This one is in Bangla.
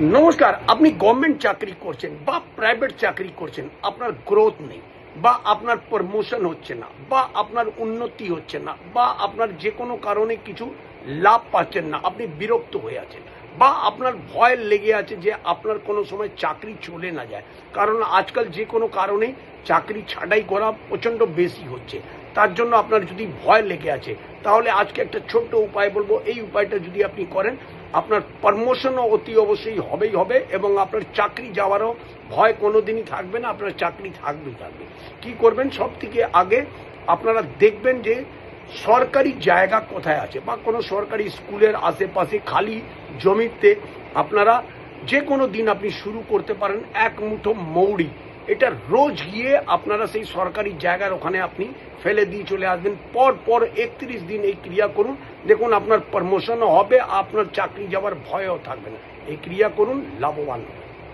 নমস্কার, আপনি গভর্নমেন্ট চাকরি করছেন বা প্রাইভেট চাকরি করছেন, আপনার গ্রোথ নেই, বা আপনার প্রমোশন হচ্ছে না, বা আপনার উন্নতি হচ্ছে না, বা আপনার যে কোনো কারণে কিছু লাভ পাচ্ছেন না, আপনি বিরক্ত হয়ে আছেন, বা আপনার ভয় লেগে আছে যে আপনার কোনো সময় চাকরি চলে না যায়। কারণ আজকাল যে কোনো কারণে চাকরি ছাঁটাই করা প্রচণ্ড বেশি হচ্ছে। তার জন্য আপনার যদি ভয় লেগে আছে তাহলে আজকে একটা ছোট্ট উপায় বলব। এই উপায়টা যদি আপনি করেন, আপনার প্রমোশনও অতি অবশ্যই হবেই হবে এবং আপনার চাকরি যাওয়ারও ভয় কোনোদিনই থাকবে না, আপনার চাকরি থাকবেই থাকবে। কি করবেন? সব থেকে আগে আপনারা দেখবেন যে সরকারি জায়গা কোথায় আছে বা কোনো সরকারি স্কুলের আশেপাশে খালি জমিতে আপনারা যে কোনো দিন আপনি শুরু করতে পারেন এক মুঠো মৌরি। এটা রোজ গিয়ে আপনারা সেই সরকারি জায়গার ওখানে আপনি ফেলে দিয়ে চলে আসবেন। পর পর একত্রিশ দিন এই ক্রিয়া করুন। দেখুন আপনার প্রমোশনও হবে, আপনার চাকরি যাওয়ার ভয়ও থাকবে না। এই ক্রিয়া করুন, লাভবান হবেন।